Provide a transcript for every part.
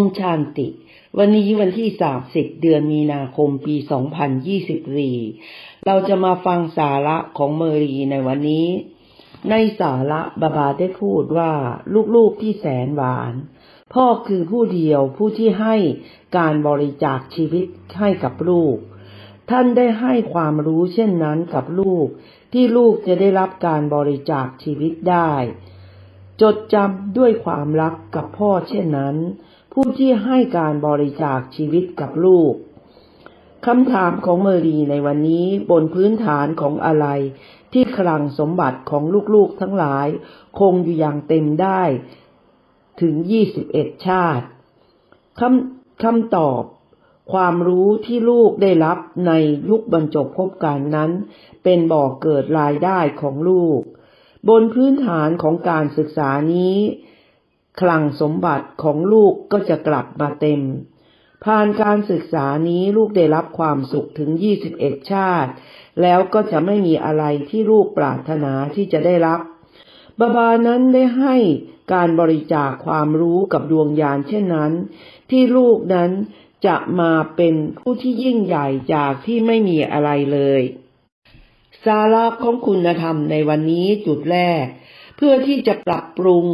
มชานติ วันนี้วันที่ 30 เดือนมีนาคมปี 2024 เราจะมาฟังสาระของเมรีในวันนี้ ในสาระบาบาได้พูดว่าลูกๆที่แสนหวาน พ่อคือผู้เดียวผู้ที่ให้การบริจาคชีวิตให้กับลูก ท่านได้ให้ความรู้เช่นนั้นกับลูก ที่ลูกจะได้รับการบริจาคชีวิตได้จดจำด้วยความรักกับพ่อเช่นนั้น ผู้ที่ให้การบริจาคชีวิตกับลูกคำถามของเมอรีในวันนี้บนพื้นฐานของอะไร ที่คลังสมบัติของลูกๆทั้งหลาย คงอยู่อย่างเต็มได้ถึง21ชาติคำคำตอบ ความรู้ที่ลูกได้รับในยุคบรรจบพบกันนั้น เป็นบ่อกเกิดรายได้ของลูก บนพื้นฐานของการศึกษานี้ คลังสมบัติของลูกก็จะกลับมาเต็ม ผ่านการศึกษานี้ลูกได้รับความสุขถึง 21 ชาติ แล้วก็จะไม่มีอะไรที่ลูกปรารถนาที่จะได้รับบาบานั้นได้ให้การบริจาคความรู้กับดวงญาณเช่นนั้น ที่ลูกนั้นจะมาเป็นผู้ที่ยิ่งใหญ่จากที่ไม่มีอะไรเลย สาระของคุณธรรมในวันนี้จุดแรก เพื่อที่จะปรับปรุง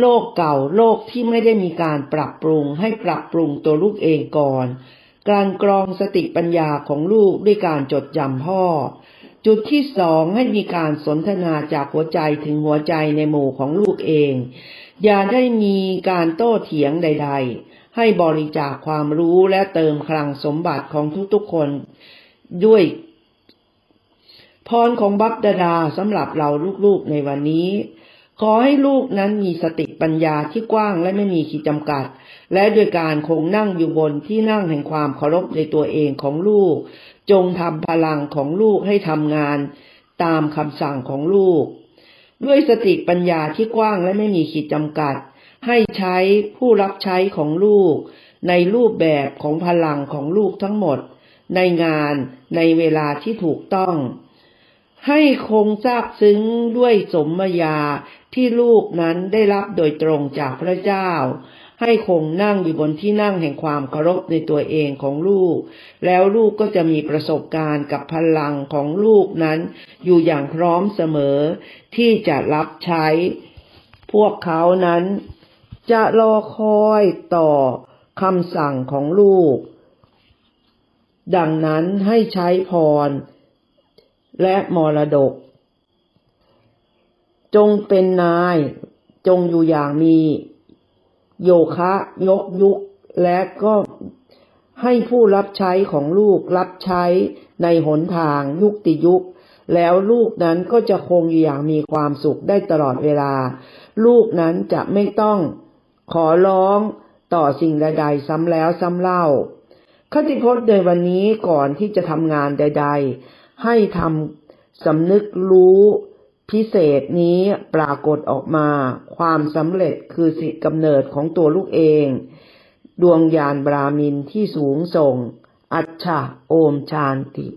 โลกเก่าโลกที่ไม่ได้มีการปรับปรุงให้ปรับปรุงตัวลูกเองก่อน การกรองสติปัญญาของลูกด้วยการจดจำพ่อ จุดที่สองให้มีการสนทนาจากหัวใจถึงหัวใจในหมู่ของลูกเอง อย่าได้มีการโต้เถียงใด ๆ ให้บริจาคความรู้และเติมคลังสมบัติของทุกๆคนด้วยพรของบัพดาดาสำหรับเราลูกๆในวันนี้ ขอให้ลูกนั้นมีสติปัญญาที่กว้างและไม่มีขีดจำกัด และโดยการคงนั่งอยู่บนที่นั่งแห่งความเคารพในตัวเองของลูก จงทำพลังของลูกให้ทำงาน ตามคำสั่งของลูก ด้วยสติปัญญาที่กว้างและไม่มีขีดจำกัด ให้ใช้ผู้รับใช้ของลูก ในรูปแบบของพลังของลูกทั้งหมด ในงานในเวลาที่ถูกต้อง ให้คงซาบซึ้งด้วยสมมยาที่ลูกนั้นได้รับโดยตรงจากพระเจ้า ให้คงนั่งอยู่บนที่นั่งแห่งความเคารพในตัวเองของลูก แล้วลูกก็จะมีประสบการณ์กับพลังของลูกนั้น อยู่อย่างพร้อมเสมอที่จะรับใช้ พวกเขานั้น จะรอคอยต่อคำสั่งของลูก ดังนั้นให้ใช้พร และมรดก จงเป็นนาย จงอยู่อย่างมี โยคะ ยกยุคและก็ให้ผู้รับใช้ของลูกรับใช้ในหนทางยุคติยุค แล้วลูกนั้นก็จะคงอยู่อย่างมีความสุขได้ตลอดเวลา ลูกนั้นจะไม่ต้องขอร้องต่อสิ่งใดๆซ้ำแล้วซ้ำเล่าคติพจน์ในวันนี้ก่อนที่จะทำงานใด ๆ ให้ทำสำนึกรู้พิเศษนี้ปรากฏออกมา ความสำเร็จคือสิทธิกำเนิดของตัวลูกเอง ดวงยานบรามินที่สูงส่ง อัจฉาโอมชานติ